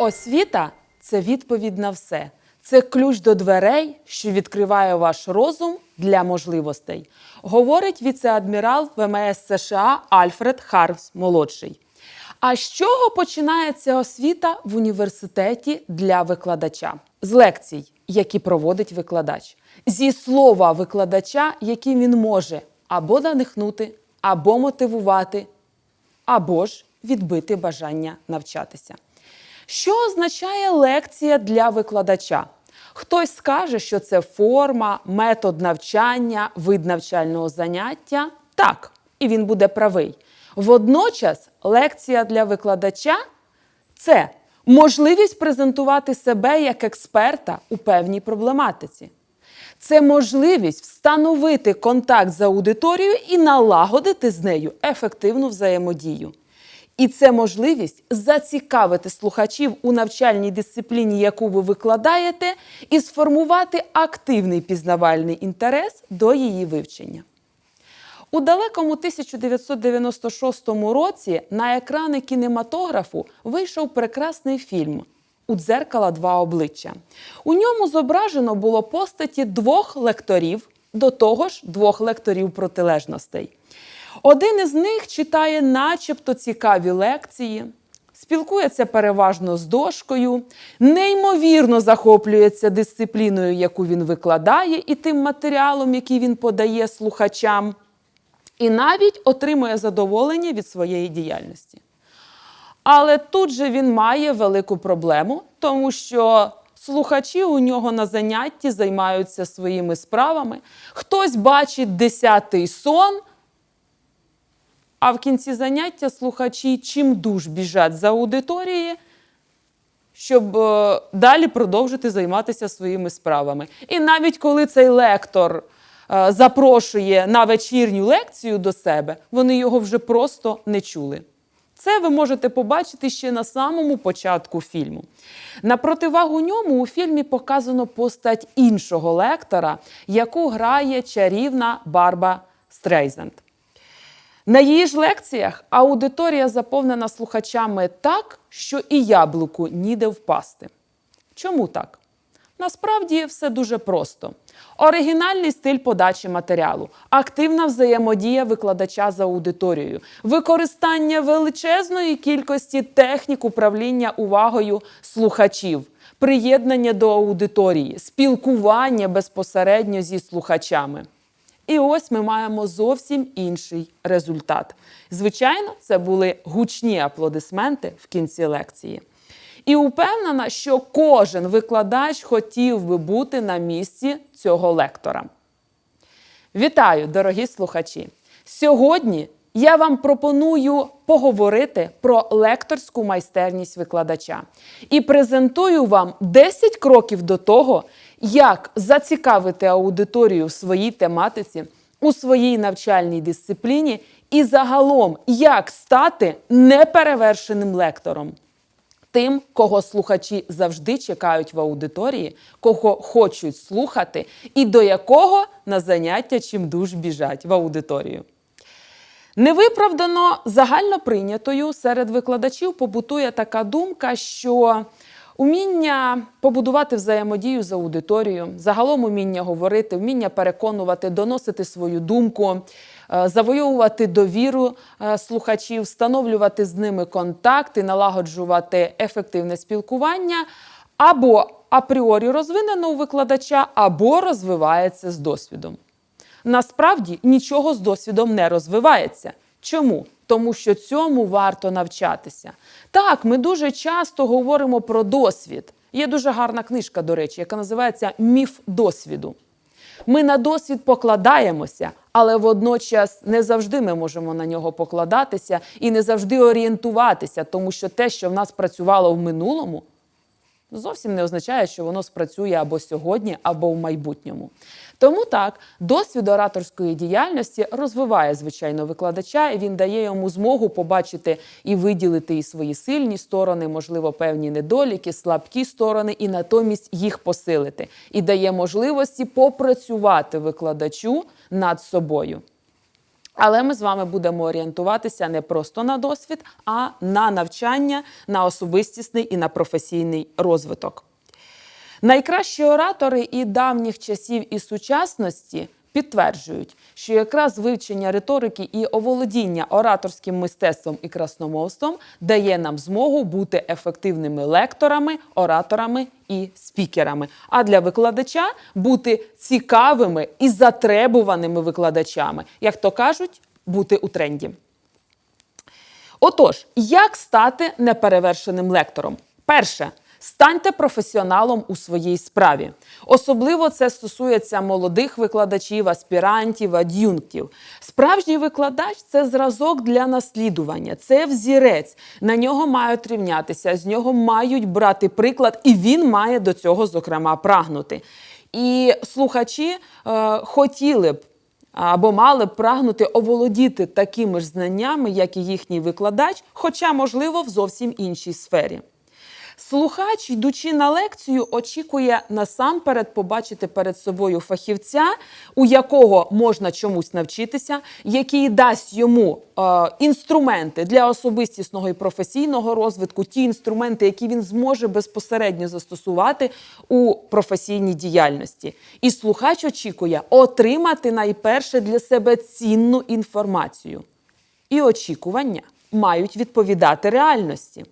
Освіта це відповідь на все. Це ключ до дверей, що відкриває ваш розум для можливостей, говорить віце-адмірал ВМС США Альфред Хармс молодший. А з чого починається освіта в університеті для викладача? З лекцій, які проводить викладач, зі слова викладача, яким він може або надихнути, або мотивувати, або ж відбити бажання навчатися. Що означає лекція для викладача? Хтось скаже, що це форма, метод навчання, вид навчального заняття. Так, і він буде правий. Водночас, лекція для викладача це можливість презентувати себе як експерта у певній проблематиці. Це можливість встановити контакт з аудиторією і налагодити з нею ефективну взаємодію. І це можливість зацікавити слухачів у навчальній дисципліні, яку ви викладаєте, і сформувати активний пізнавальний інтерес до її вивчення. У далекому 1996 році на екрани кінематографу вийшов прекрасний фільм У дзеркала два обличчя. У ньому зображено було постаті двох лекторів, до того ж, двох лекторів протилежностей. Один із них читає, начебто, цікаві лекції, спілкується переважно з дошкою, неймовірно захоплюється дисципліною, яку він викладає, і тим матеріалом, який він подає слухачам, і навіть отримує задоволення від своєї діяльності. Але тут же він має велику проблему, тому що слухачі у нього на занятті займаються своїми справами. Хтось бачить десятий сон. А в кінці заняття слухачі чим дуж біжать за аудиторії, щоб е, далі продовжити займатися своїми справами. І навіть коли цей лектор е, запрошує на вечірню лекцію до себе, вони його вже просто не чули. Це ви можете побачити ще на самому початку фільму. На противагу ньому у фільмі показано постать іншого лектора, яку грає чарівна Барба Стрейзенд. На її ж лекціях аудиторія заповнена слухачами так, що і яблуку ніде впасти. Чому так? Насправді все дуже просто: оригінальний стиль подачі матеріалу, активна взаємодія викладача з аудиторією, використання величезної кількості технік управління увагою слухачів, приєднання до аудиторії, спілкування безпосередньо зі слухачами. І ось ми маємо зовсім інший результат. Звичайно, це були гучні аплодисменти в кінці лекції. І упевнена, що кожен викладач хотів би бути на місці цього лектора. Вітаю, дорогі слухачі! Сьогодні я вам пропоную поговорити про лекторську майстерність викладача і презентую вам 10 кроків до того, як зацікавити аудиторію в своїй тематиці, у своїй навчальній дисципліні і загалом, як стати неперевершеним лектором. Тим, кого слухачі завжди чекають в аудиторії, кого хочуть слухати, і до якого на заняття чимдуж біжать в аудиторію. Невиправдано загально прийнятою серед викладачів побутує така думка, що уміння побудувати взаємодію з аудиторією, загалом уміння говорити, вміння переконувати, доносити свою думку, е, завоювати довіру е, слухачів, встановлювати з ними контакти, налагоджувати ефективне спілкування або апріорі розвинено у викладача, або розвивається з досвідом. Насправді нічого з досвідом не розвивається. Чому? Тому що цьому варто навчатися. Так, ми дуже часто говоримо про досвід. Є дуже гарна книжка, до речі, яка називається Міф досвіду. Ми на досвід покладаємося, але водночас не завжди ми можемо на нього покладатися і не завжди орієнтуватися, тому що те, що в нас працювало в минулому, зовсім не означає, що воно спрацює або сьогодні, або в майбутньому. Тому так, досвід ораторської діяльності розвиває, звичайно, викладача, і він дає йому змогу побачити і виділити і свої сильні сторони, можливо, певні недоліки, слабкі сторони, і натомість їх посилити. І дає можливості попрацювати викладачу над собою. Але ми з вами будемо орієнтуватися не просто на досвід, а на навчання, на особистісний і на професійний розвиток. Найкращі оратори і давніх часів і сучасності підтверджують, що якраз вивчення риторики і оволодіння ораторським мистецтвом і красномовством дає нам змогу бути ефективними лекторами, ораторами і спікерами. А для викладача бути цікавими і затребуваними викладачами, як то кажуть, бути у тренді. Отож, як стати неперевершеним лектором? Перше. Станьте професіоналом у своїй справі. Особливо це стосується молодих викладачів, аспірантів, ад'юнктів. Справжній викладач це зразок для наслідування, це взірець. На нього мають рівнятися, з нього мають брати приклад, і він має до цього, зокрема, прагнути. І слухачі е, хотіли б або мали б прагнути оволодіти такими ж знаннями, як і їхній викладач, хоча, можливо, в зовсім іншій сфері. Слухач, йдучи на лекцію, очікує насамперед побачити перед собою фахівця, у якого можна чомусь навчитися, який дасть йому е, інструменти для особистісного і професійного розвитку, ті інструменти, які він зможе безпосередньо застосувати у професійній діяльності. І слухач очікує отримати найперше для себе цінну інформацію. І очікування мають відповідати реальності.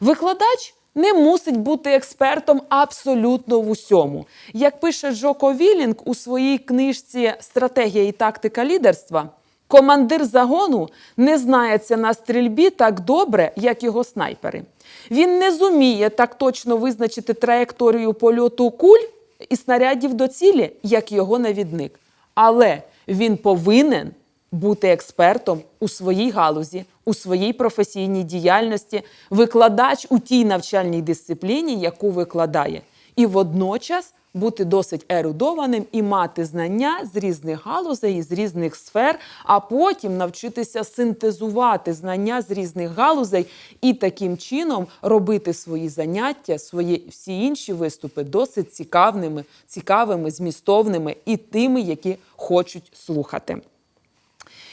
Викладач не мусить бути експертом абсолютно в усьому. Як пише Джоко Вілінг у своїй книжці Стратегія і тактика лідерства, командир загону не знається на стрільбі так добре, як його снайпери. Він не зуміє так точно визначити траєкторію польоту куль і снарядів до цілі, як його навідник. Але він повинен бути експертом у своїй галузі, у своїй професійній діяльності, викладач у тій навчальній дисципліні, яку викладає, і водночас бути досить ерудованим і мати знання з різних галузей, з різних сфер, а потім навчитися синтезувати знання з різних галузей і таким чином робити свої заняття, свої всі інші виступи досить цікавими, цікавими, змістовними і тими, які хочуть слухати.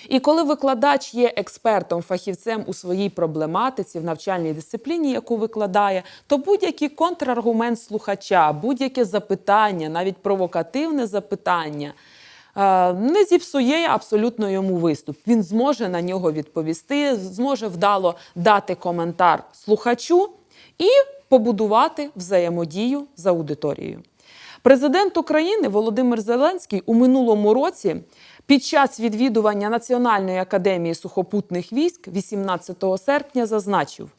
І коли викладач є експертом, фахівцем у своїй проблематиці в навчальній дисципліні, яку викладає, то будь-який контраргумент слухача, будь-яке запитання, навіть провокативне запитання. е, Не зіпсує абсолютно йому виступ. Він зможе на нього відповісти, зможе вдало дати коментар слухачу і побудувати взаємодію з аудиторією. Президент України Володимир Зеленський у минулому році під час відвідування Національної академії сухопутних військ 18 серпня зазначив,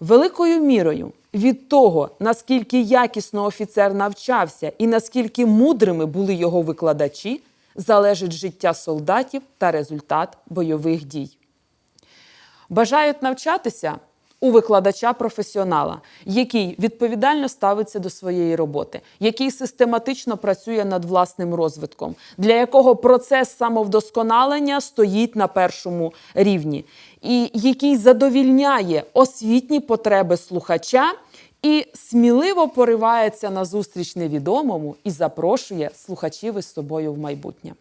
великою мірою від того, наскільки якісно офіцер навчався і наскільки мудрими були його викладачі, залежить життя солдатів та результат бойових дій. Бажають навчатися у викладача-професіонала, який відповідально ставиться до своєї роботи, який систематично працює над власним розвитком, для якого процес самовдосконалення стоїть на першому рівні, і який задовільняє освітні потреби слухача. І сміливо поривається на зустріч невідомому і запрошує слухачів із собою в майбутнє.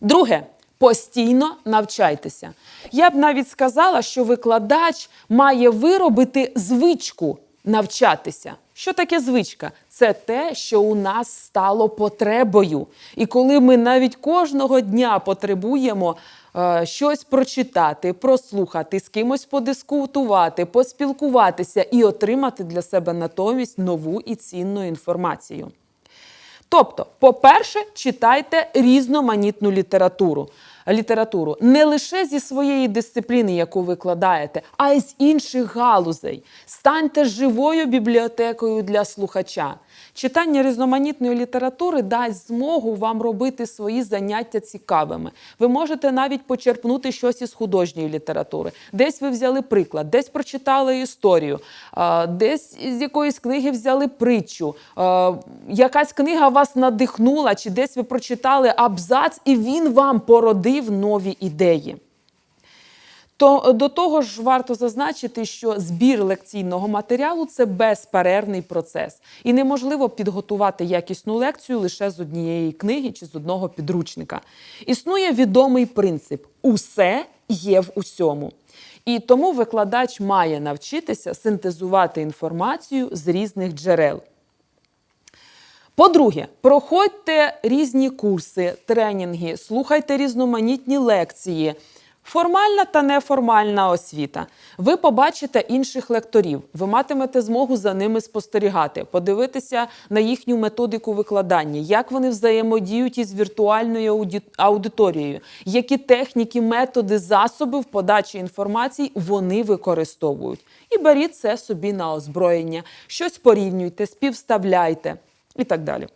Друге, постійно навчайтеся. Я б навіть сказала, що викладач має виробити звичку навчатися. Що таке звичка? Це те, що у нас стало потребою. І коли ми навіть кожного дня потребуємо е, щось прочитати, прослухати, з кимось подискутувати, поспілкуватися і отримати для себе натомість нову і цінну інформацію. Тобто, по-перше, читайте різноманітну літературу. Літературу не лише зі своєї дисципліни, яку викладаєте, а й з інших галузей. Станьте живою бібліотекою для слухача. Читання різноманітної літератури дасть змогу вам робити свої заняття цікавими. Ви можете навіть почерпнути щось із художньої літератури. Десь ви взяли приклад, десь прочитали історію, десь з якоїсь книги взяли притчу. Якась книга вас надихнула, чи десь ви прочитали абзац, і він вам породив нові ідеї. То до того ж варто зазначити, що збір лекційного матеріалу це безперервний процес, і неможливо підготувати якісну лекцію лише з однієї книги чи з одного підручника. Існує відомий принцип: усе є в усьому. І тому викладач має навчитися синтезувати інформацію з різних джерел. По-друге, проходьте різні курси, тренінги, слухайте різноманітні лекції. Формальна та неформальна освіта. Ви побачите інших лекторів, ви матимете змогу за ними спостерігати, подивитися на їхню методику викладання, як вони взаємодіють із віртуальною аудиторією, які техніки, методи, засоби в подачі інформації вони використовують. І беріть це собі на озброєння, щось порівнюйте, співставляйте і так далі.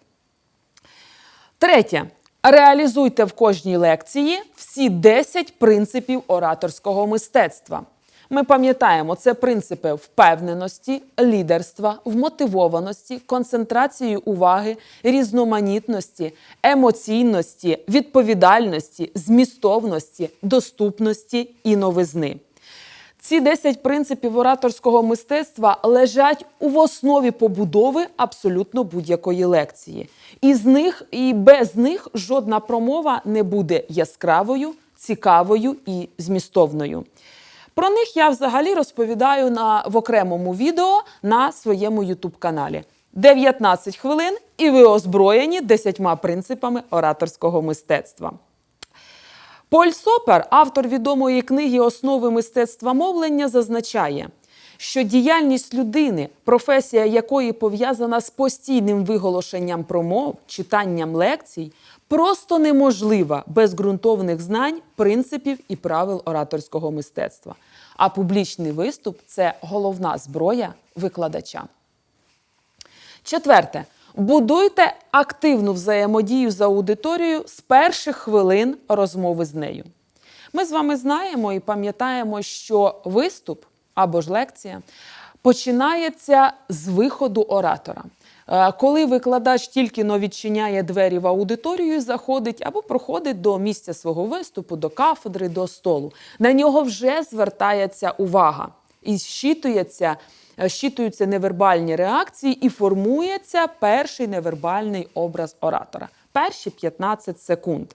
Третє. Реалізуйте в кожній лекції всі 10 принципів ораторського мистецтва. Ми пам'ятаємо, це принципи впевненості, лідерства, вмотивованості, концентрації уваги, різноманітності, емоційності, відповідальності, змістовності, доступності і новизни. Ці 10 принципів ораторського мистецтва лежать в основі побудови абсолютно будь-якої лекції. І з них і без них жодна промова не буде яскравою, цікавою і змістовною. Про них я взагалі розповідаю на, в окремому відео на своєму YouTube-каналі. 19 хвилин, і ви озброєні 10 принципами ораторського мистецтва. Поль Сопер, автор відомої книги Основи мистецтва мовлення, зазначає, що діяльність людини, професія якої пов'язана з постійним виголошенням промов, читанням лекцій, просто неможлива без ґрунтовних знань, принципів і правил ораторського мистецтва. А публічний виступ це головна зброя викладача. Четверте. Будуйте активну взаємодію з аудиторією з перших хвилин розмови з нею. Ми з вами знаємо і пам'ятаємо, що виступ або ж лекція починається з виходу оратора. Е, Коли викладач тільки но відчиняє двері в аудиторію, заходить або проходить до місця свого виступу, до кафедри, до столу, на нього вже звертається увага і щитується, щитуються невербальні реакції і формується перший невербальний образ оратора. Перші 15 секунд.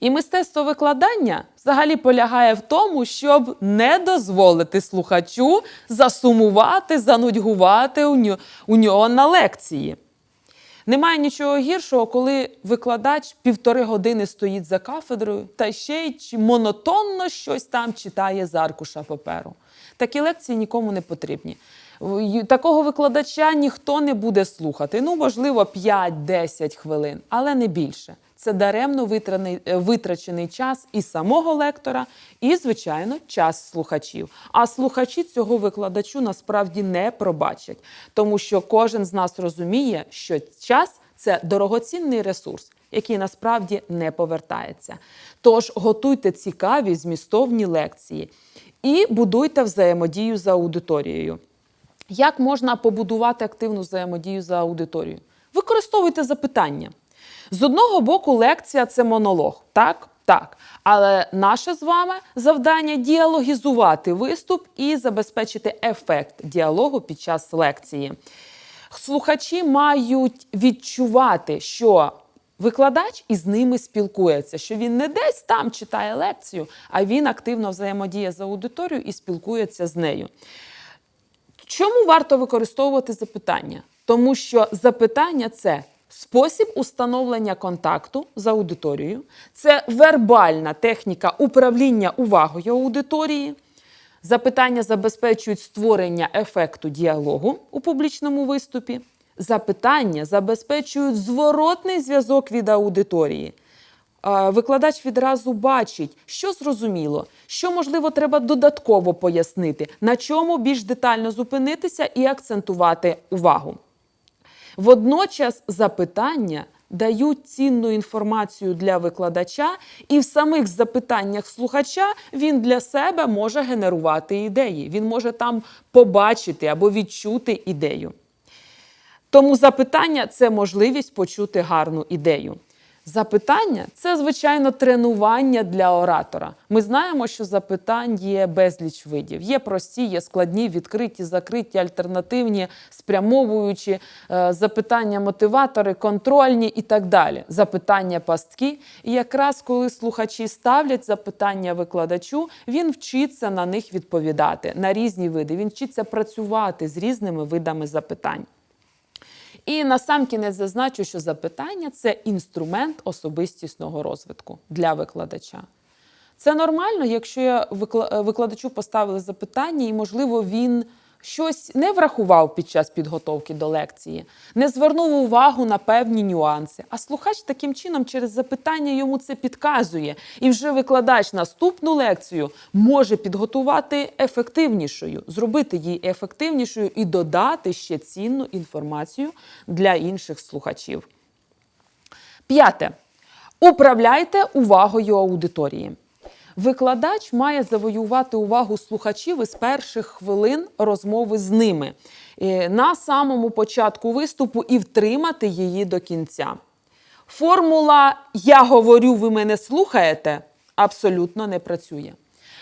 І мистецтво викладання взагалі полягає в тому, щоб не дозволити слухачу засумувати, занудьгувати у нього, на лекції. Немає нічого гіршого, коли викладач півтори години стоїть за кафедрою та ще й монотонно щось там читає з аркуша паперу. Такі лекції нікому не потрібні. Такого викладача ніхто не буде слухати. Ну, можливо, 5-10 хвилин, але не більше. Це даремно е, витрачений час і самого лектора, і, звичайно, час слухачів. А слухачі цього викладачу насправді не пробачать, тому що кожен з нас розуміє, що час це дорогоцінний ресурс, який насправді не повертається. Тож готуйте цікаві змістовні лекції і будуйте взаємодію з аудиторією. Як можна побудувати активну взаємодію з аудиторією? Використовуйте запитання. З одного боку, лекція це монолог, так? Так. Але наше з вами завдання діалогізувати виступ і забезпечити ефект діалогу під час лекції. Слухачі мають відчувати, що викладач із ними спілкується, що він не десь там читає лекцію, а він активно взаємодіє з аудиторією і спілкується з нею. Чому варто використовувати запитання? Тому що запитання це спосіб установлення контакту з аудиторією, це вербальна техніка управління увагою аудиторії. Запитання забезпечують створення ефекту діалогу у публічному виступі. Запитання забезпечують зворотний зв'язок від аудиторії. Викладач відразу бачить, що зрозуміло, що можливо треба додатково пояснити, на чому більш детально зупинитися і акцентувати увагу. Водночас запитання дають цінну інформацію для викладача, і в самих запитаннях слухача він для себе може генерувати ідеї. Він може там побачити або відчути ідею. Тому запитання це можливість почути гарну ідею. Запитання це, звичайно, тренування для оратора. Ми знаємо, що запитань є безліч видів. Є прості, є складні, відкриті, закриті, альтернативні, спрямовуючі, е, запитання мотиватори, контрольні і так далі. Запитання пастки. І якраз коли слухачі ставлять запитання викладачу, він вчиться на них відповідати на різні види. Він вчиться працювати з різними видами запитань. І на сам кінець зазначу, що запитання це інструмент особистісного розвитку для викладача. Це нормально, якщо я викла- викладачу поставили запитання, і, можливо, він щось не врахував під час підготовки до лекції, не звернув увагу на певні нюанси. А слухач таким чином через запитання йому це підказує. І вже викладач наступну лекцію може підготувати ефективнішою, зробити її ефективнішою і додати ще цінну інформацію для інших слухачів. П'яте. Управляйте увагою аудиторії. Викладач має завоювати увагу слухачів із перших хвилин розмови з ними е, на самому початку виступу і втримати її до кінця. Формула Я говорю, ви мене слухаєте абсолютно не працює.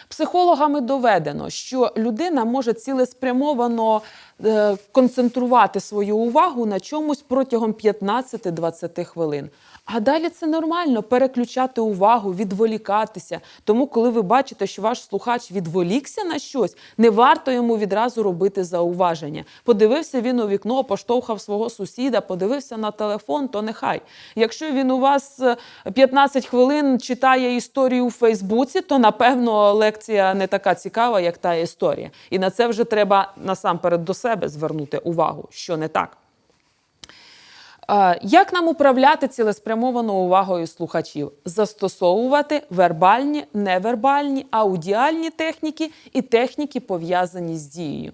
Психологами доведено, що людина може цілеспрямовано е, концентрувати свою увагу на чомусь протягом 15-20 хвилин. А далі це нормально переключати увагу, відволікатися. Тому, коли ви бачите, що ваш слухач відволікся на щось, не варто йому відразу робити зауваження. Подивився він у вікно, поштовхав свого сусіда, подивився на телефон, то нехай. Якщо він у вас е, 15 хвилин читає історію у Фейсбуці, то напевно лекція не така цікава, як та історія. І на це вже треба насамперед до себе звернути увагу, що не так. Як нам управляти цілеспрямованою увагою слухачів? Застосовувати вербальні, невербальні, аудіальні техніки і техніки, пов'язані з дією.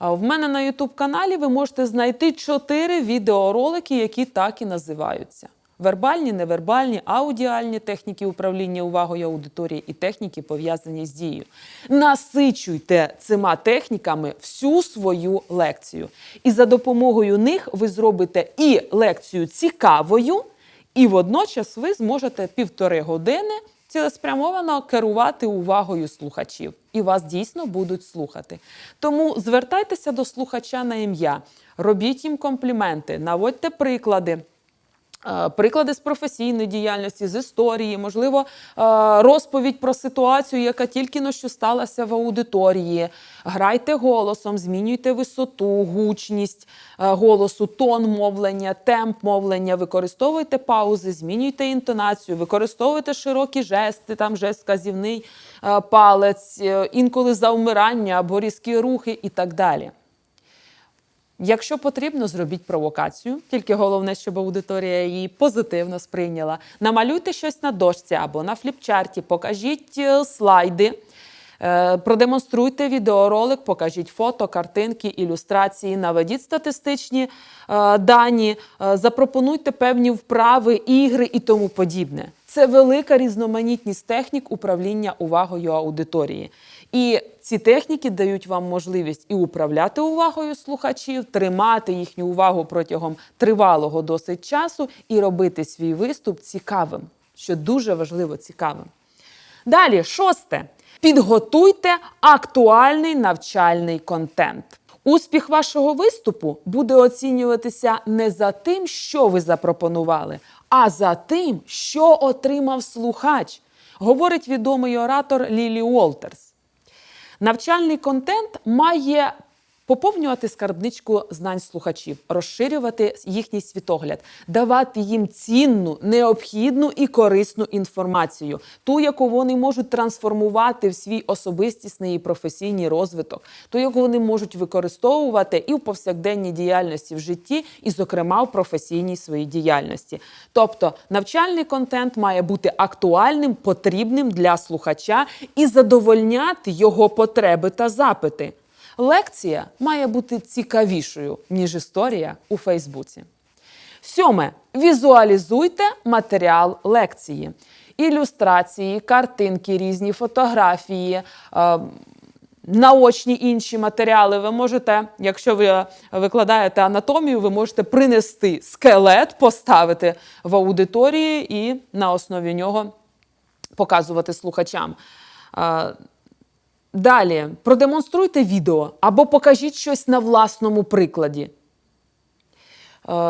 В мене на YouTube каналі ви можете знайти чотири відеоролики, які так і називаються: вербальні, невербальні, аудіальні техніки управління увагою аудиторії і техніки, пов'язані з дією. Насичуйте цими техніками всю свою лекцію. І за допомогою них ви зробите і лекцію цікавою, і водночас ви зможете півтори години цілеспрямовано керувати увагою слухачів. І вас дійсно будуть слухати. Тому звертайтеся до слухача на ім'я, робіть їм компліменти, наводьте приклади. Е, Приклади з професійної діяльності, з історії, можливо, е, розповідь про ситуацію, яка тільки но що сталася в аудиторії. Грайте голосом, змінюйте висоту, гучність е, голосу, тон мовлення, темп мовлення, використовуйте паузи, змінюйте інтонацію, використовуйте широкі жести, там жест казівний палець, інколи завмирання або різкі рухи і так далі. Якщо потрібно, зробіть провокацію, тільки головне, щоб аудиторія її позитивно сприйняла. Намалюйте щось на дошці або на фліпчарті, покажіть е, слайди, е, продемонструйте відеоролик, покажіть фото, картинки, ілюстрації, наведіть статистичні е, дані, запропонуйте певні вправи, ігри і тому подібне. Це велика різноманітність технік управління увагою аудиторії. І ці техніки дають вам можливість і управляти увагою слухачів, тримати їхню увагу протягом тривалого досить часу і робити свій виступ цікавим, що дуже важливо цікавим. Далі, шосте. Підготуйте актуальний навчальний контент. Успіх вашого виступу буде оцінюватися не за тим, що ви запропонували, а за тим, що отримав слухач, говорить відомий оратор Лілі Уолтерс. Навчальний контент має поповнювати скарбничку знань слухачів, розширювати їхній світогляд, давати їм цінну, необхідну і корисну інформацію, ту, яку вони можуть трансформувати в свій особистісний і професійний розвиток, ту, яку вони можуть використовувати і в повсякденній діяльності в житті, і, зокрема, в професійній своїй діяльності. Тобто, навчальний контент має бути актуальним, потрібним для слухача і задовольняти його потреби та запити. Лекція має бути цікавішою, ніж історія у Фейсбуці. Сьоме. Візуалізуйте матеріал лекції. Ілюстрації, картинки, різні фотографії, е, наочні інші матеріали. Ви можете, якщо ви викладаєте анатомію, ви можете принести скелет, поставити в аудиторії і на основі нього показувати слухачам. Далі продемонструйте відео або покажіть щось на власному прикладі. Е,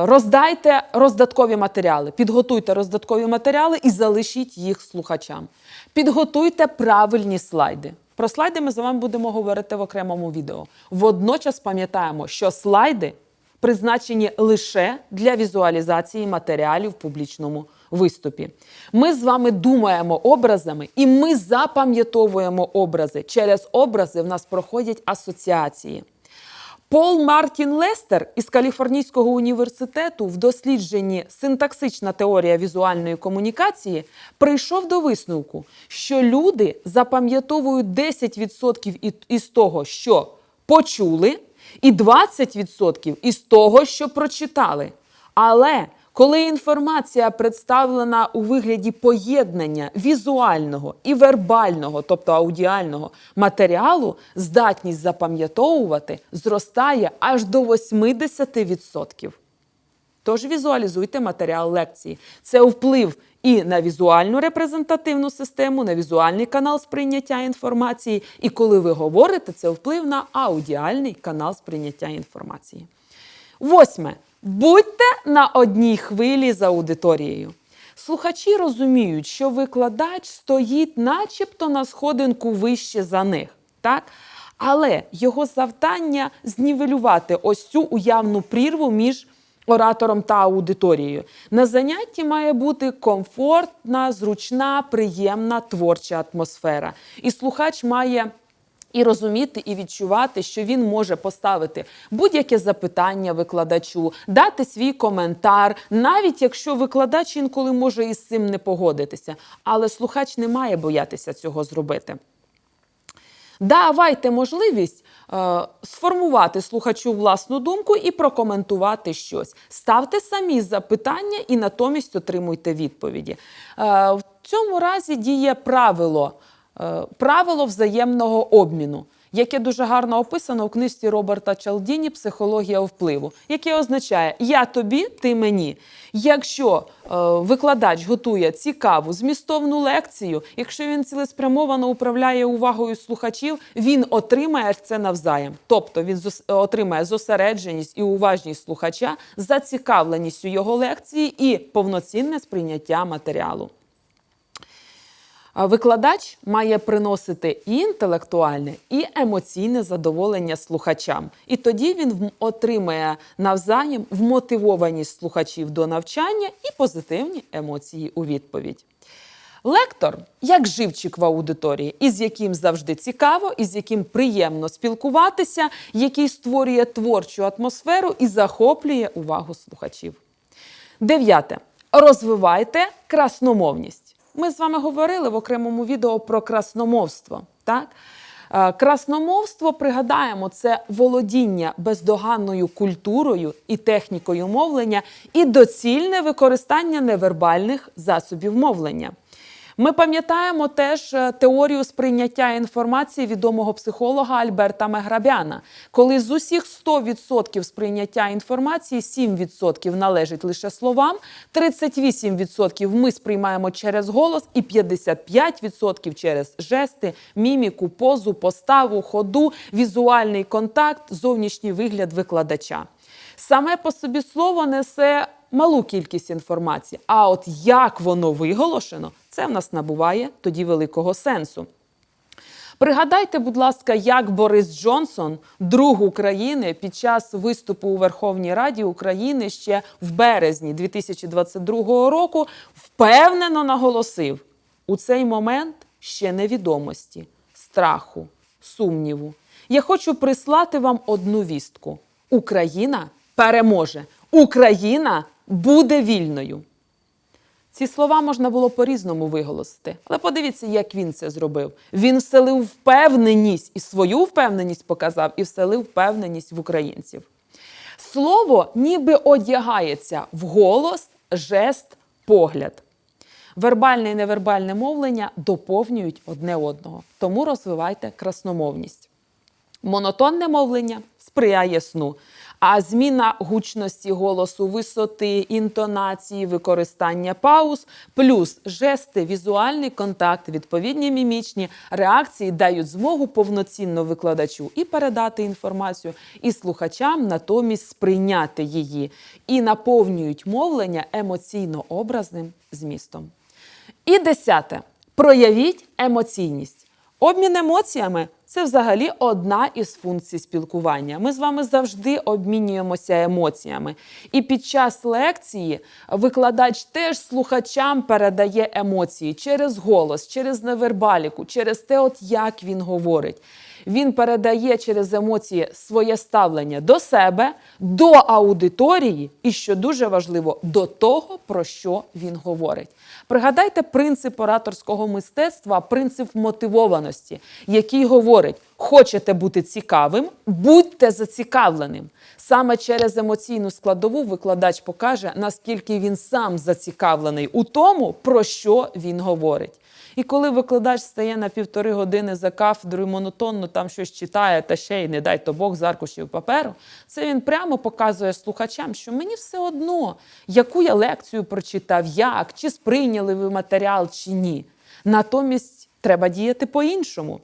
Роздайте роздаткові матеріали, підготуйте роздаткові матеріали і залишіть їх слухачам. Підготуйте правильні слайди. Про слайди ми з вами будемо говорити в окремому відео. Водночас пам'ятаємо, що слайди призначені лише для візуалізації матеріалів в публічному виступі. Ми з вами думаємо образами і ми запам'ятовуємо образи. Через образи в нас проходять асоціації. Пол Мартін Лестер із Каліфорнійського університету в дослідженні Синтаксична теорія візуальної комунікації прийшов до висновку, що люди запам'ятовують 10% із того, що почули, і 20% із того, що прочитали. Але коли інформація представлена у вигляді поєднання візуального і вербального, тобто аудіального матеріалу, здатність запам'ятовувати зростає аж до 80%. Тож візуалізуйте матеріал лекції. Це вплив і на візуальну репрезентативну систему, на візуальний канал сприйняття інформації. І коли ви говорите, це вплив на аудіальний канал сприйняття інформації. Восьме. Будьте на одній хвилі з аудиторією. Слухачі розуміють, що викладач стоїть начебто на сходинку вище за них. Так? Але його завдання знівелювати ось цю уявну прірву між оратором та аудиторією. На занятті має бути комфортна, зручна, приємна творча атмосфера. І слухач має і розуміти, і відчувати, що він може поставити будь-яке запитання викладачу, дати свій коментар, навіть якщо викладач інколи може із цим не погодитися. Але слухач не має боятися цього зробити. Давайте можливість е, сформувати слухачу власну думку і прокоментувати щось. Ставте самі запитання і натомість отримуйте відповіді. Е, в цьому разі діє правило, правило взаємного обміну. Яке дуже гарно описано у книжці Роберта Чалдіні Психологія впливу, яке означає Я тобі, ти мені. Якщо е, викладач готує цікаву змістовну лекцію, якщо він цілеспрямовано управляє увагою слухачів, він отримає це навзаєм. Тобто він зос- отримає зосередженість і уважність слухача, зацікавленість у його лекції і повноцінне сприйняття матеріалу. Викладач має приносити і інтелектуальне, і емоційне задоволення слухачам. І тоді він отримає навзаєм вмотивованість слухачів до навчання і позитивні емоції у відповідь. Лектор як живчик в аудиторії, із яким завжди цікаво, із яким приємно спілкуватися, який створює творчу атмосферу і захоплює увагу слухачів. Дев'яте. Розвивайте красномовність. Ми з вами говорили в окремому відео про красномовство. Так? Е, Красномовство, пригадаємо, це володіння бездоганною культурою і технікою мовлення і доцільне використання невербальних засобів мовлення. Ми пам'ятаємо теж е, теорію сприйняття інформації відомого психолога Альберта Меграбяна, коли з усіх 100% сприйняття інформації 7% належить лише словам, 38% ми сприймаємо через голос і 55% через жести, міміку, позу, поставу, ходу, візуальний контакт, зовнішній вигляд викладача. Саме по собі слово несе малу кількість інформації, а от як воно виголошено, це в нас набуває тоді великого сенсу. Пригадайте, будь ласка, як Борис Джонсон, друг України, під час виступу у Верховній Раді України ще в березні 2022 року впевнено наголосив: у цей момент ще невідомості, страху, сумніву. Я хочу прислати вам одну вістку: Україна переможе, Україна буде вільною. Ці слова можна було по-різному виголосити. Але подивіться, як він це зробив. Він вселив впевненість і свою впевненість показав, і вселив впевненість в українців. Слово ніби одягається в голос, жест, погляд. Вербальне і невербальне мовлення доповнюють одне одного. Тому розвивайте красномовність. Монотонне мовлення сприяє сну. А зміна гучності голосу, висоти, інтонації, використання пауз, плюс жести, візуальний контакт, відповідні мімічні реакції дають змогу повноцінно викладачу і передати інформацію, і слухачам натомість сприйняти її, і наповнюють мовлення емоційно образним змістом. І десяте. Проявіть емоційність. Обмін емоціями це взагалі одна із функцій спілкування. Ми з вами завжди обмінюємося емоціями. І під час лекції викладач теж слухачам передає емоції через голос, через невербаліку, через те, от як він говорить. Він передає через емоції своє ставлення до себе, до аудиторії і, що дуже важливо, до того, про що він говорить. Пригадайте принцип ораторського мистецтва, принцип мотивованості, який говорить: хочете бути цікавим, будьте зацікавленим. Саме через емоційну складову викладач покаже, наскільки він сам зацікавлений у тому, про що він говорить. І коли викладач стає на півтори години за кафедрою, монотонно там щось читає, та ще й не дай то Бог з аркушів паперу, це він прямо показує слухачам, що мені все одно, яку я лекцію прочитав, як, чи сприйняли ви матеріал, чи ні. Натомість треба діяти по-іншому.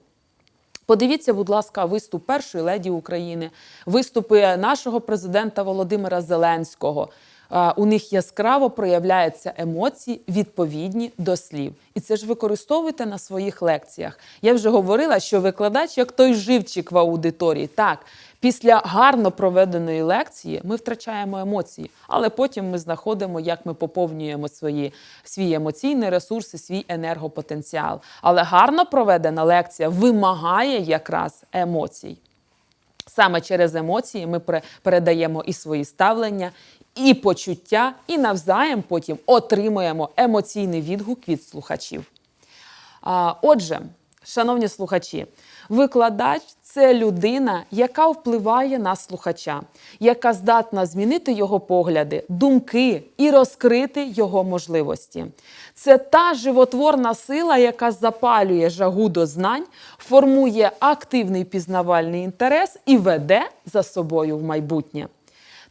Подивіться, будь ласка, виступ першої леді України, виступи нашого президента Володимира Зеленського. У них яскраво проявляються емоції відповідні до слів. І це ж використовуйте на своїх лекціях. Я вже говорила, що викладач як той живчик в аудиторії. Так, після гарно проведеної лекції ми втрачаємо емоції, але потім ми знаходимо, як ми поповнюємо свої, свій емоційний ресурс і свій енергопотенціал. Але гарно проведена лекція вимагає якраз емоцій. Саме через емоції ми передаємо і свої ставлення, і почуття, і навзаєм потім отримуємо емоційний відгук від слухачів. А, Отже, шановні слухачі, викладач це людина, яка впливає на слухача, яка здатна змінити його погляди, думки і розкрити його можливості. Це та животворна сила, яка запалює жагу до знань, формує активний пізнавальний інтерес і веде за собою в майбутнє.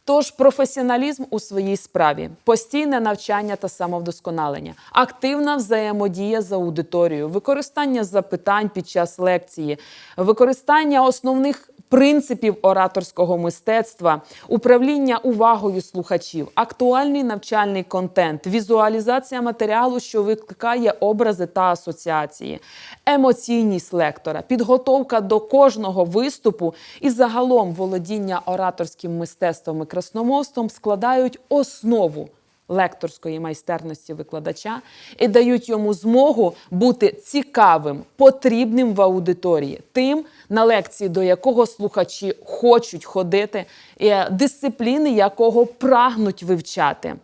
Тож професіоналізм у своїй справі, постійне навчання та самовдосконалення, активна взаємодія з аудиторією, використання запитань під час лекції, використання основних принципів ораторського мистецтва, управління увагою слухачів, актуальний навчальний контент, візуалізація матеріалу, що викликає образи та асоціації, емоційність лектора, підготовка до кожного виступу і загалом володіння ораторським мистецтвом і красномовством складають основу лекторської майстерності викладача і дають йому змогу бути цікавим, потрібним в аудиторії, тим, на лекції до якого слухачі хочуть ходити, дисципліни якого прагнуть вивчати.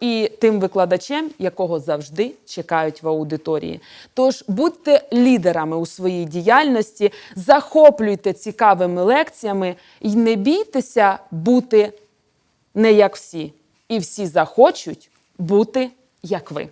І тим викладачем, якого завжди чекають в аудиторії. Тож будьте лідерами у своїй діяльності, захоплюйте цікавими лекціями і не бійтеся бути не як всі. І всі захочуть бути як ви.